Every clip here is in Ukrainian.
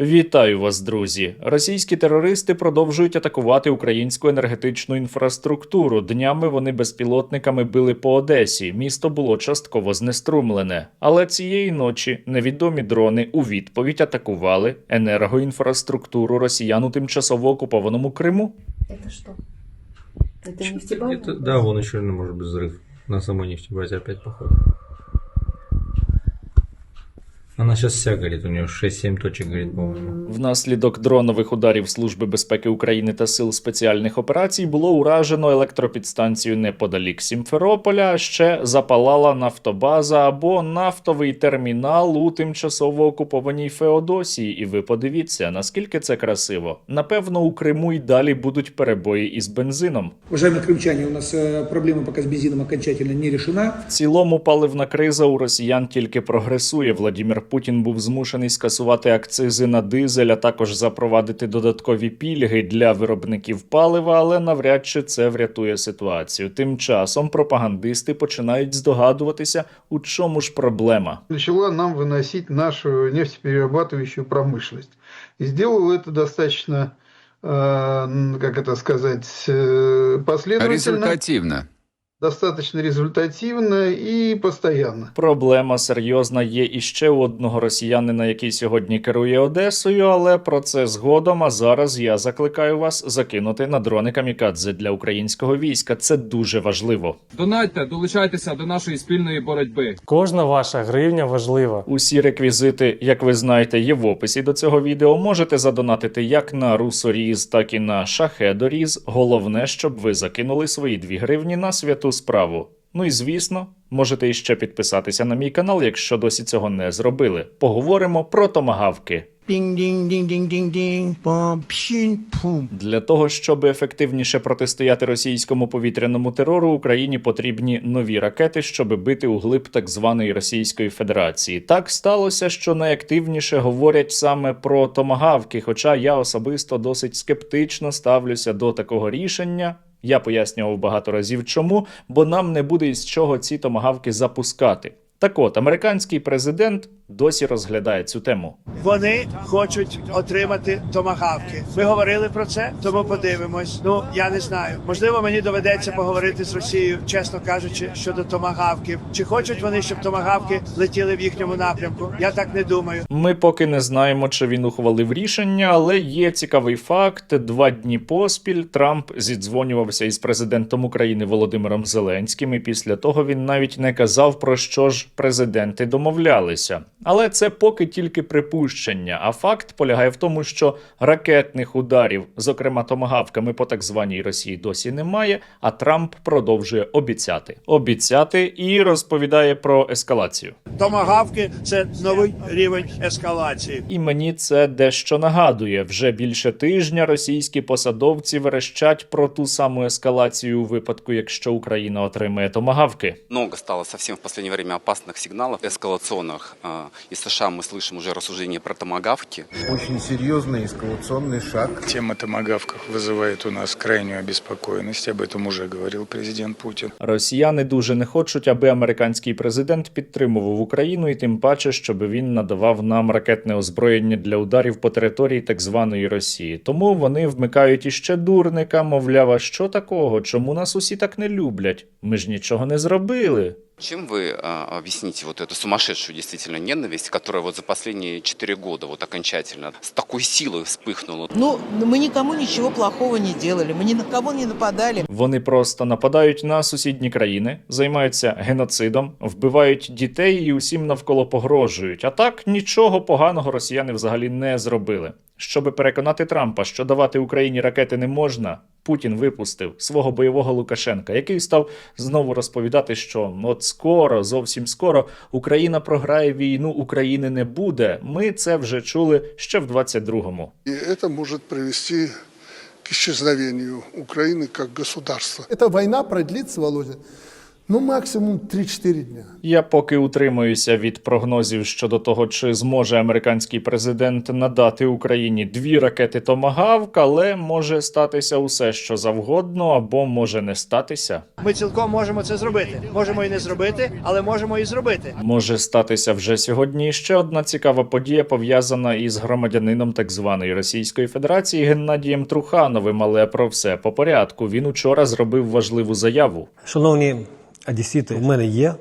Вітаю вас, друзі! Російські терористи продовжують атакувати українську енергетичну інфраструктуру. Днями вони безпілотниками били по Одесі. Місто було частково знеструмлене. Але цієї ночі невідомі дрони у відповідь атакували енергоінфраструктуру росіян у тимчасово окупованому Криму. Это что? Это нефтебаза? Это, да, вон еще, ну, может быть, взрыв на самой нефтебазе опять походу. Она сейчас вся горит, у нее 6-7 точек горит, по-моему. Внаслідок дронових ударів Служби безпеки України та сил спеціальних операцій було уражено електропідстанцію неподалік Сімферополя. а Ще запалала нафтобаза або нафтовий термінал у тимчасово окупованій Феодосії. І ви подивіться, наскільки це красиво. Напевно, у Криму й далі будуть перебої із бензином. Уважаемые крымчане, у нас э, проблема пока с бензином окончательно не решена. В цілому паливна криза у росіян тільки прогресує. Владімір Путін був змушений скасувати акцизи на дизель, а також запровадити додаткові пільги для виробників палива, але навряд чи це врятує ситуацію. Тим часом пропагандисти починають здогадуватися, у чому ж проблема. начала нам выносить нашу нефтеперерабатывающую промышленность. И сделала это достаточно, э, как это сказать, э, последовательно, Результативно. достаточно результативно и постоянно. Проблема серйозна є і ще у одного росіянина, який сьогодні керує Одесою, але про це згодом. А зараз я закликаю вас закинути на дрони камікадзе для українського війська. Це дуже важливо. Донатьте, долучайтеся до нашої спільної боротьби. Кожна ваша гривня важлива. Усі реквізити, як ви знаєте, є в описі до цього відео. Можете задонатити як на русоріз, так і на шахедоріз. Головне, щоб ви закинули свої дві гривні на святу справу. Ну і звісно, можете іще підписатися на мій канал, якщо досі цього не зробили. Поговоримо про томагавки. Для того, щоб ефективніше протистояти російському повітряному терору, Україні потрібні нові ракети, щоб бити у глиб так званої Російської Федерації. Так сталося, що найактивніше говорять саме про томагавки. Хоча я особисто досить скептично ставлюся до такого рішення. Я пояснював багато разів чому, бо нам не буде із чого ці томагавки запускати. Так от, американський президент досі розглядає цю тему. Вони хочуть отримати томагавки. Ми говорили про це, тому подивимось. Ну я не знаю. Можливо, мені доведеться поговорити з Росією, чесно кажучи, щодо томагавків. Чи хочуть вони, щоб томагавки летіли в їхньому напрямку? Я так не думаю. Ми поки не знаємо, чи він ухвалив рішення, але є цікавий факт: два дні поспіль Трамп зідзвонювався із президентом України Володимиром Зеленським. І після того він навіть не казав про що ж президенти домовлялися. Але це поки тільки припущення. А факт полягає в тому, що ракетних ударів, зокрема томагавками по так званій Росії, досі немає. А Трамп продовжує обіцяти, обіцяти і розповідає про ескалацію. Томагавки це новий рівень ескалації. І мені це дещо нагадує. Вже більше тижня російські посадовці верещать про ту саму ескалацію у випадку, якщо Україна отримає томагавки. Много стало совсем в последнее время опасных сигналов эскалационных. А, Из США мы слышим уже рассуждения про томагавки. Очень серьезный эскалационный шаг. Тема томогавках вызывает у нас крайнюю обеспокоенность. Об этом уже говорил президент Путин. Росіяни дуже не хочуть, аби американський президент підтримував Україну, і тим паче, щоб він надавав нам ракетне озброєння для ударів по території так званої Росії. Тому вони вмикають іще дурника, мовляв, а що такого? Чому нас усі так не люблять? Ми ж нічого не зробили. Чем вы а, объясните вот эту сумасшедшую действительно ненависть, которая вот за последние четыре года вот окончательно с такой силой вспыхнула? Ну, мы никому ничего плохого не делали, мы ни на кого не нападали. Вони просто нападають на сусідні країни, займаються геноцидом, вбивають дітей і усім навколо погрожують. А так нічого поганого росіяни взагалі не зробили. Щоби переконати Трампа, що давати Україні ракети не можна, Путін випустив свого бойового Лукашенка, який став знову розповідати, що от скоро, зовсім скоро, Україна програє війну, України не буде. Ми це вже чули ще в 22-му. И это может привести к исчезновению Украины как государства. Эта война продлится, Володя, Ну, максимум 3-4 дня. Я поки утримуюся від прогнозів щодо того, чи зможе американський президент надати Україні дві ракети Томагавк, але може статися усе, що завгодно, або може не статися. Ми цілком можемо це зробити. Можемо і не зробити, але можемо і зробити. Може статися вже сьогодні ще одна цікава подія пов'язана із громадянином так званої Російської Федерації Геннадієм Трухановим. Але про все по порядку. Він учора зробив важливу заяву. Шановні одесіти, в мене є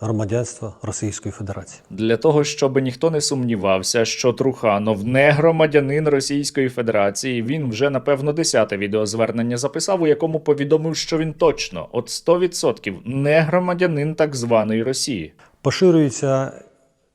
громадянство Російської Федерації. Для того, щоб ніхто не сумнівався, що Труханов не громадянин Російської Федерації, він вже напевно десяте відеозвернення записав, у якому повідомив, що він точно от 100% не громадянин так званої Росії. Поширюється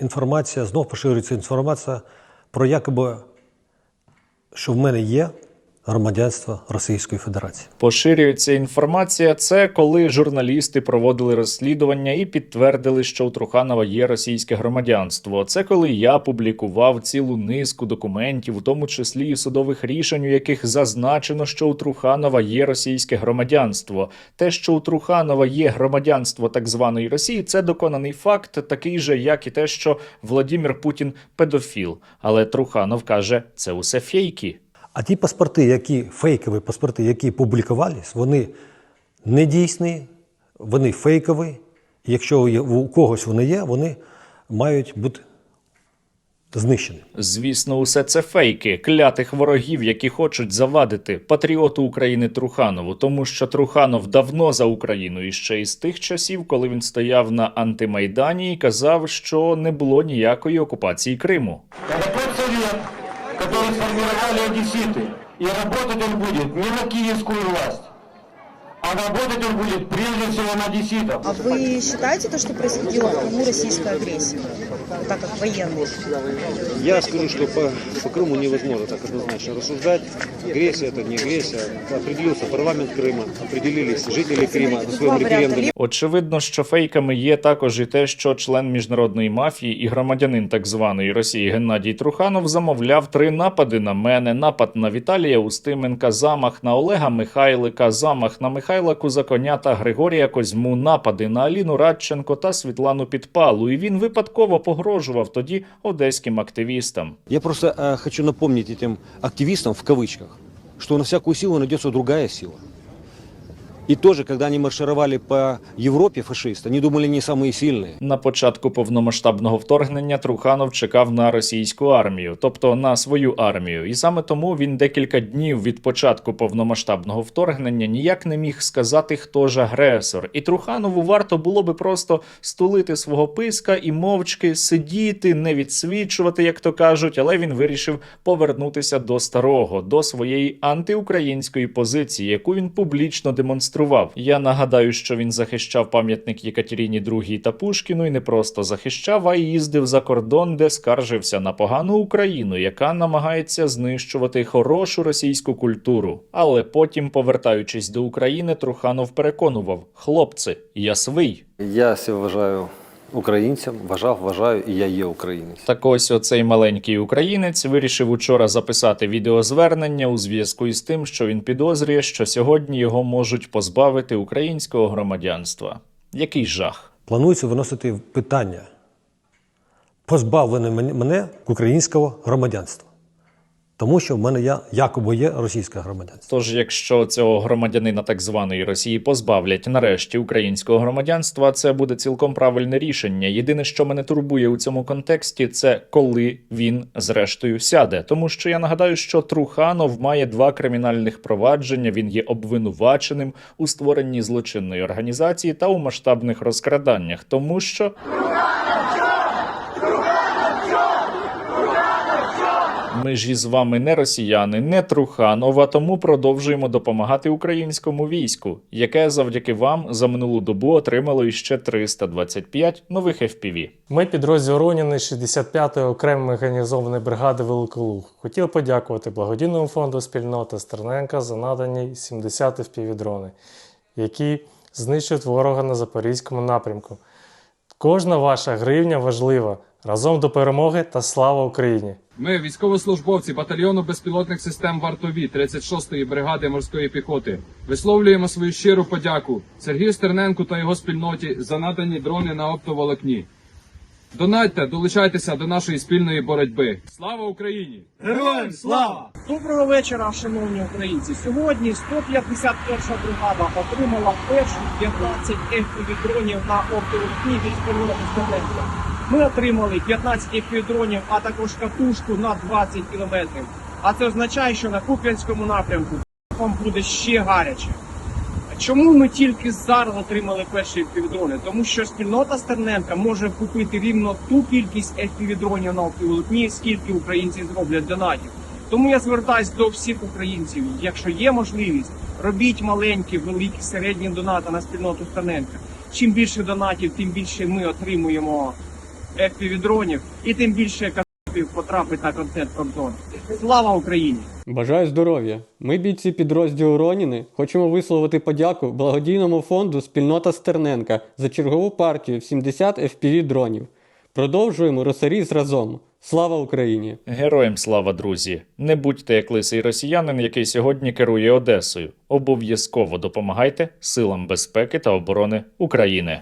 інформація, знов поширюється інформація про якоби, що в мене є громадянство Російської Федерації. Поширюється інформація. Це коли журналісти проводили розслідування і підтвердили, що у Труханова є російське громадянство. Це коли я публікував цілу низку документів, у тому числі і судових рішень, у яких зазначено, що у Труханова є російське громадянство. Те, що у Труханова є громадянство так званої Росії, це доконаний факт, такий же, як і те, що Владимир Путін педофіл. Але Труханов каже, це усе фейки. А ті паспорти, які фейкові паспорти, які публікувались, вони не дійсні, вони фейкові. Якщо у когось вони є, вони мають бути знищені. Звісно, усе це фейки клятих ворогів, які хочуть завадити патріоту України Труханову, тому що Труханов давно за Україну і ще із тих часів, коли він стояв на антимайдані і казав, що не було ніякої окупації Криму Это тот совет, который сформировали одесситы. И работать он будет не на киевскую власть, а работать он будет прежде всего на одесситов. А вы считаете то, что происходило в Крыму российская агрессия? Вот так как военный. Я скажу, что по, по Крыму невозможно так однозначно рассуждать. Агрессия это не агрессия. Определился парламент Крыма, определились жители Крыма на своем референдуме. Очевидно, що фейками є також і те, що член міжнародної мафії і громадянин так званої Росії Геннадій Труханов замовляв три напади на мене: напад на Віталія Устименка, замах на Олега Михайлика, замах на Михайла Кузаконя та Григорія Козьму, напади на Аліну Радченко та Світлану Підпалу. І він випадково погрожував тоді одеським активістам. Я просто э, хочу напомнить этим активистам в кавычках, что на всякую силу найдется другая сила. И тоже, когда они маршировали по Европе, фашисты, они думали, они самые сильные. На початку повномасштабного вторгнення Труханов чекав на російську армію, тобто на свою армію, і саме тому він декілька днів від початку повномасштабного вторгнення ніяк не міг сказати, хто ж агресор. І Труханову варто було би просто стулити свого писка і мовчки сидіти, не відсвічувати, як то кажуть, але він вирішив повернутися до старого, до своєї антиукраїнської позиції, яку він публічно демонстрував. Я нагадаю, що він захищав пам'ятник Єкатеріні II та Пушкіну і не просто захищав, а й їздив за кордон, де скаржився на погану Україну, яка намагається знищувати хорошу російську культуру. Але потім, повертаючись до України, Труханов переконував: хлопці, я свий. Я сі вважаю українцем, вважав, вважаю, і я є українець. Так ось оцей маленький українець вирішив учора записати відеозвернення у зв'язку із тим, що він підозрює, що сьогодні його можуть позбавити українського громадянства. Який жах. Планується виносити питання позбавлення мене- мене українського громадянства. Тому що в мене я якоби є російське громадянство. Тож, якщо цього громадянина так званої Росії позбавлять нарешті українського громадянства, це буде цілком правильне рішення. Єдине, що мене турбує у цьому контексті, це коли він зрештою сяде. Тому що я нагадаю, що Труханов має два кримінальних провадження. Він є обвинуваченим у створенні злочинної організації та у масштабних розкраданнях, тому що. Ми ж із вами не росіяни, не Труханов, а тому продовжуємо допомагати українському війську, яке завдяки вам за минулу добу отримало іще 325 нових FPV. Ми підрозділ Роніни 65-ї окремої механізованої бригади Великолуг. Хотів подякувати благодійному фонду спільнота Стерненка за надані 70 впівдрони, які знищують ворога на запорізькому напрямку. Кожна ваша гривня важлива. Разом до перемоги та слава Україні! Ми, військовослужбовці батальйону безпілотних систем вартові 36-ї бригади морської піхоти, висловлюємо свою щиру подяку Сергію Стерненку та його спільноті за надані дрони на оптоволокні. Донатьте, долучайтеся до нашої спільної боротьби. Слава Україні! Героям слава! Доброго вечора, шановні українці. Сьогодні 151 бригада отримала перші 15 FPV-дронів на оптоволокні від Стерненка. Ми отримали 15 FPV-дронів, а також катушку на 20 кілометрів. А це означає, що на Куп'янському напрямку вам буде ще гаряче. Чому ми тільки зараз отримали перші FPV-дрони? Тому що спільнота Стерненка може купити рівно ту кількість FPV-дронів на оптоволокні, скільки українці зроблять донатів. Тому я звертаюсь до всіх українців. Якщо є можливість, робіть маленькі, великі, середні донати на спільноту Стерненка. Чим більше донатів, тим більше ми отримуємо FPV-дронів і тим більше катів потрапить на контент кордон. Слава Україні! Бажаю здоров'я! Ми, бійці підрозділу Роніни, хочемо висловити подяку благодійному фонду Спільнота Стерненка за чергову партію в 70 FPV дронів. Продовжуємо росаріз разом. Слава Україні! Героям слава, друзі! Не будьте як лисий росіянин, який сьогодні керує Одесою. Обов'язково допомагайте силам безпеки та оборони України.